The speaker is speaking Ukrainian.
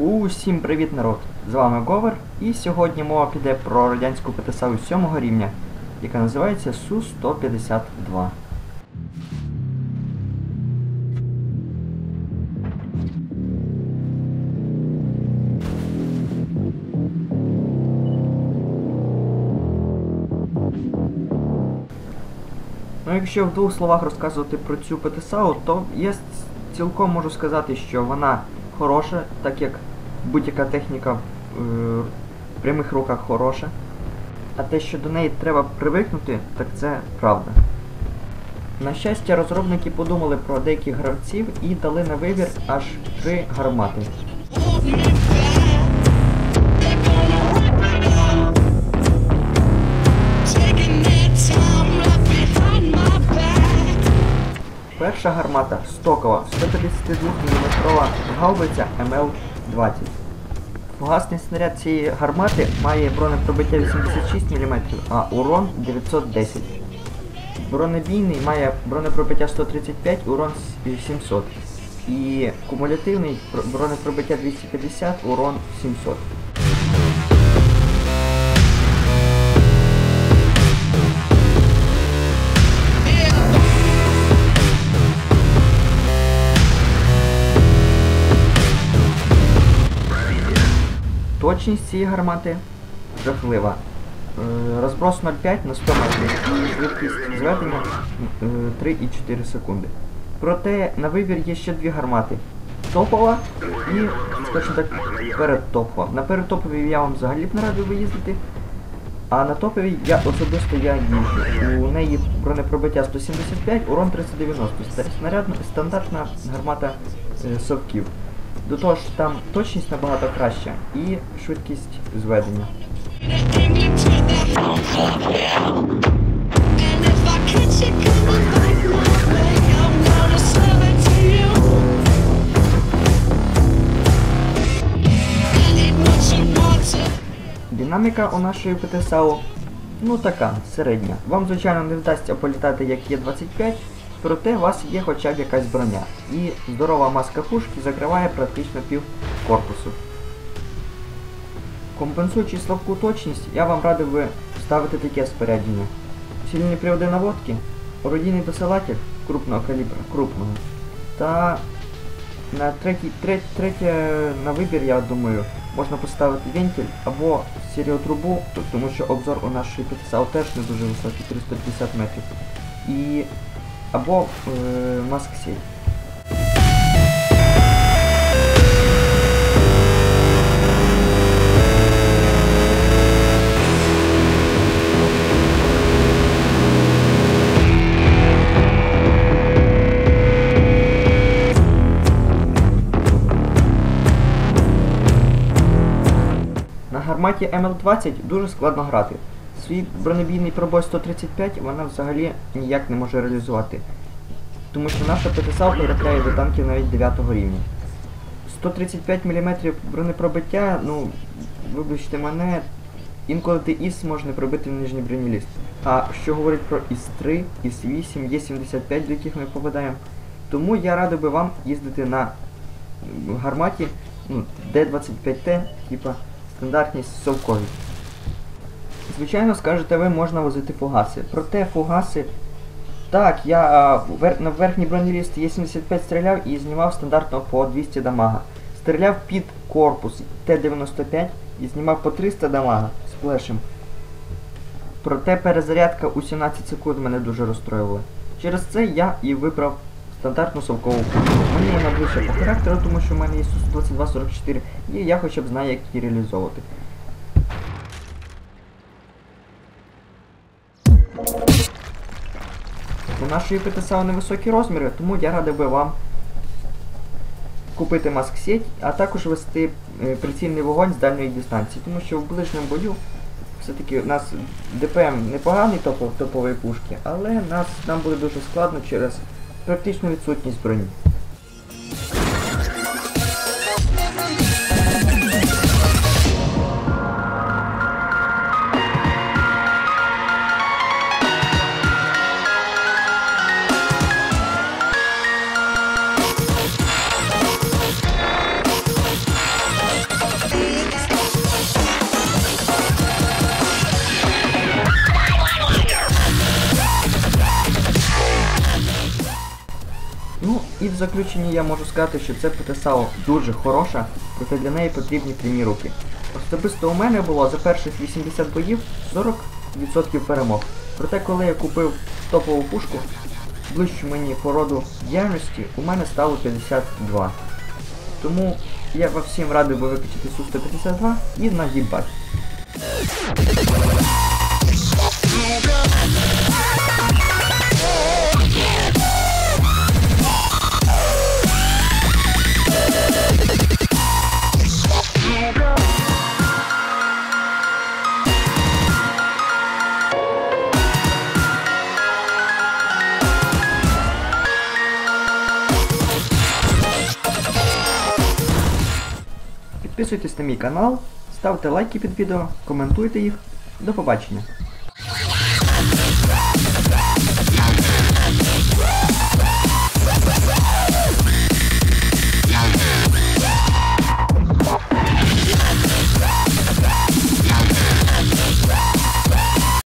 Усім привіт, народ! З вами Говер, і сьогодні мова піде про радянську ПТСАУ 7 рівня, яка називається Су-152. Ну, якщо в двох словах розказувати про цю ПТСАУ, то я цілком можу сказати, що вона хороша, так як будь-яка техніка в е, прямих руках хороша. А те, що до неї треба привикнути, так це правда. На щастя, розробники подумали про деяких гравців і дали на вибір аж три гармати. Перша гармата стокова 152 мм гаубиця МЛ-20. Фугасний снаряд цієї гармати має бронепробиття 86 мм, а урон 910. Бронебійний має бронепробиття 135, урон с- 700. І кумулятивний бронепробиття 250, урон 700. Точність цієї гармати жахлива. Е, Розброс 0,5 на 100 метрів. Швидкість зведення е, 3,4 секунди. Проте на вибір є ще дві гармати. Топова і, скажімо так, передтопова. На передтоповій я вам взагалі б не радив виїздити. А на топовій я особисто я їжджу. У неї бронепробиття 175, урон 390. Ста- Снарядна, стандартна гармата е, совків. До того ж там точність набагато краща і швидкість зведення. Динаміка у нашої ПТСАУ ну така, середня. Вам, звичайно, не вдасться політати як Є-25, проте у вас є хоча б якась броня. І здорова маска пушки закриває практично пів корпусу. Компенсуючи слабку точність, я вам радив би ставити таке спорядження. Сильні приводи наводки, орудійний досилатель крупного калібра, крупного. Та на третій, третє, третє на вибір, я думаю, можна поставити вентиль або стереотрубу, т- тому що обзор у нашої ПТСАУ теж не дуже високий, 350 метрів. І або е, маск-сеть. На гарматі МЛ-20 дуже складно грати. Свій бронебійний пробой 135 вона взагалі ніяк не може реалізувати. Тому що наша ПТСАУ потрапляє до танків навіть 9 рівня. 135 мм бронепробиття, ну, вибачте мене, інколи ти ІС може не пробити нижній бронеліст. А що говорить про ІС-3, ІС-8, Є-75, до яких ми попадаємо. Тому я радив би вам їздити на гарматі ну, Д-25Т, типа стандартність совкові. Звичайно, скажете ви, можна возити фугаси. Проте фугаси. Так, я вер... на верхній бронеліст Є-75 стріляв і знімав стандартно по 200 дамага. Стріляв під корпус Т-95 і знімав по 300 дамага з плешем. Проте перезарядка у 17 секунд мене дуже розстроювала. Через це я і вибрав стандартну совкову пушку. Мені вона ближче по характеру, тому що в мене є Су-2244, і я хоча б знаю, як її реалізовувати. Нашої ПТСАУ невисокі розміри, тому я радив би вам купити маск-сеть, а також вести е, прицільний вогонь з дальньої дистанції, тому що в ближньому бою все-таки у нас ДПМ непоганий топов, топової пушки, але нас, нам буде дуже складно через практичну відсутність броні. І в заключенні я можу сказати, що це ПТСАО дуже хороша, проте для неї потрібні прямі руки. Особисто у мене було за перших 80 боїв 40% перемог. Проте коли я купив топову пушку, ближчу мені по роду діяльності, у мене стало 52. Тому я вам всім радий би викачати Су-152 і нагибать. Підписуйтесь на мій канал, ставте лайки під відео, коментуйте їх. До побачення.